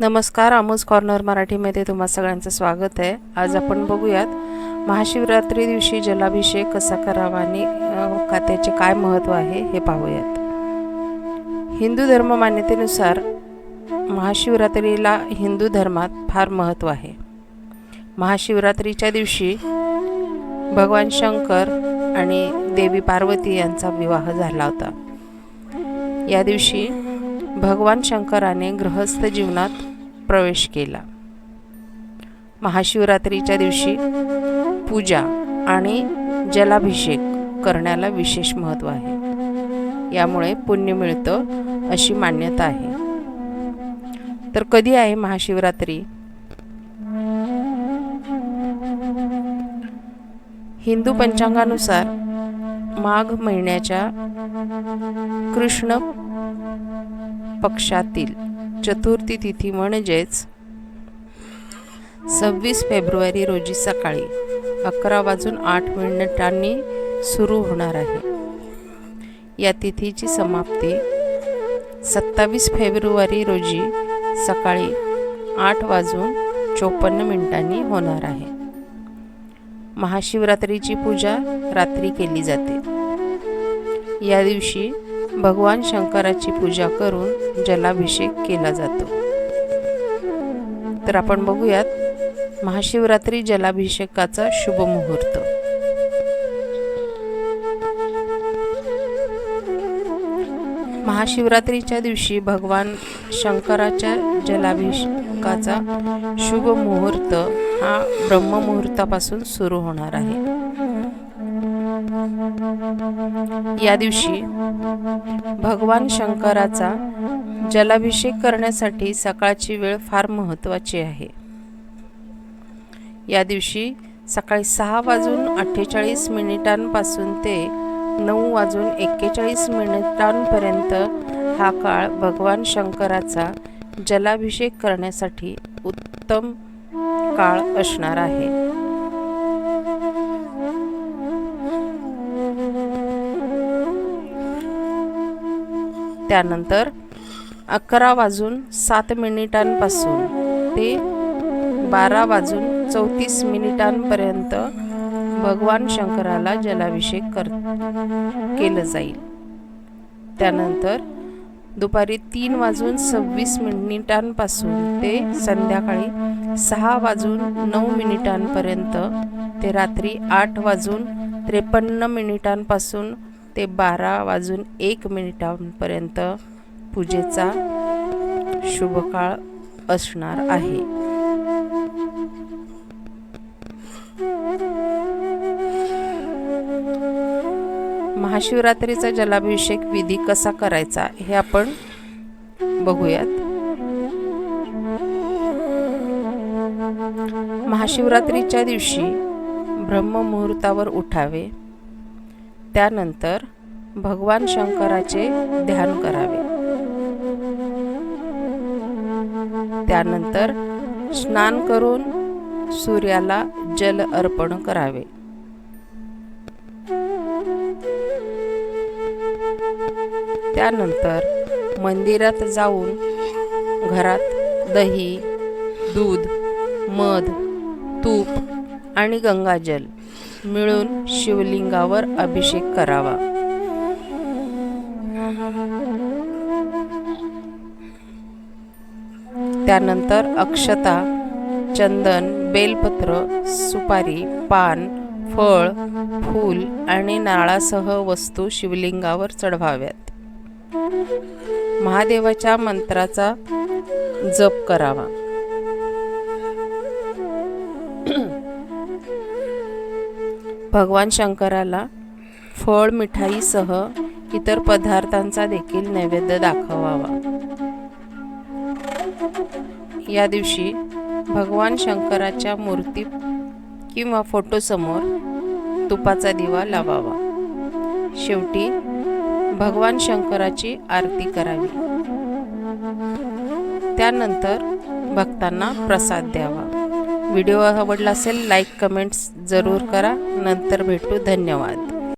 नमस्कार आमोज कॉर्नर मराठीमध्ये तुम्हा सगळ्यांचं स्वागत आहे. आज आपण बघूयात महाशिवरात्री दिवशी जलाभिषेक कसा करावा आणि का त्याचे काय महत्त्व आहे हे पाहूयात. हिंदू धर्म मान्यतेनुसार महाशिवरात्रीला हिंदू धर्मात फार महत्त्व आहे. महाशिवरात्रीच्या दिवशी भगवान शंकर आणि देवी पार्वती यांचा विवाह झाला होता. या दिवशी भगवान शंकराने गृहस्थ जीवनात प्रवेश केला. महाशिवरात्रीच्या दिवशी पूजा आणि जलाभिषेक करण्याला विशेष महत्त्व आहे. यामुळे पुण्य मिळतं अशी मान्यता आहे. तर कधी आहे महाशिवरात्री? हिंदू पंचांगानुसार माघ महिन्याच्या कृष्ण पक्षातील चतुर्थी तिथी म्हणजेच सव्वीस फेब्रुवारी रोजी सकाळी अकरा वाजून आठ मिनिटांनी सुरू होणार आहे. या तिथीची समाप्ती सत्तावीस फेब्रुवारी रोजी सकाळी आठ वाजून चोपन्न मिनिटांनी होणार आहे. महाशिवरात्रीची पूजा रात्री केली जाते. या दिवशी भगवान शंकराची पूजा करून जलाभिषेक केला जातो. तर आपण बघूयात महाशिवरात्री जलाभिषेकाचा शुभ मुहूर्त. महाशिवरात्रीच्या दिवशी भगवान शंकराच्या जलाभिषेकाचा शुभ मुहूर्त हा ब्रह्ममुहूर्तापासून सुरू होणार आहे. या दिवशी भगवान शंकराचा जलाभिषेक करण्यासाठी सकाळची वेळ फार महत्त्वाची आहे. या दिवशी सकाळी सहा वाजून अठ्ठेचाळीस मिनिटांपासून ते नऊ वाजून एक्केचाळीस मिनिटांपर्यंत हा काळ भगवान शंकराचा जलाभिषेक करण्यासाठी उत्तम काळ असणार आहे. त्यानंतर अकरा वाजून सात मिनिटांपासून ते बारा वाजून चौतीस मिनिटांपर्यंत भगवान शंकराला जलाभिषेक कर केलं जाईल. त्यानंतर दुपारी तीन वाजून सव्वीस मिनिटांपासून ते संध्याकाळी सहा वाजून नऊ मिनिटांपर्यंत ते रात्री आठ वाजून त्रेपन्न मिनिटांपासून ते बारा वाजून एक मिनिटांपर्यंत पूजेचा शुभकाळ असणार आहे. महाशिवरात्रीचा जलाभिषेक विधी कसा करायचा हे आपण बघूयात. महाशिवरात्रीच्या दिवशी ब्रह्ममुहूर्तावर उठावे. त्यानंतर भगवान शंकराचे ध्यान करावे. त्यानंतर स्नान करून सूर्याला जल अर्पण करावे. त्यानंतर मंदिरात जाऊन घरात दही दूध मध तूप आणि गंगाजल मिळून शिवलिंगावर अभिषेक करावा. त्यानंतर अक्षता चंदन बेलपत्र सुपारी पान फळ फूल आणि नारळासह वस्तू शिवलिंगावर चढवाव्यात. महादेवाच्या मंत्राचा जप करावा. भगवान शंकराला फळ मिठाईसह इतर पदार्थांचा देखील नैवेद्य दाखवावा. या दिवशी भगवान शंकराच्या मूर्ती किंवा फोटोसमोर तुपाचा दिवा लावावा. शेवटी भगवान शंकराची आरती करावी. त्यानंतर भक्तांना प्रसाद द्यावा. व्हिडिओ आवडला असेल लाईक कमेंट्स जरूर करा. नंतर भेटू. धन्यवाद.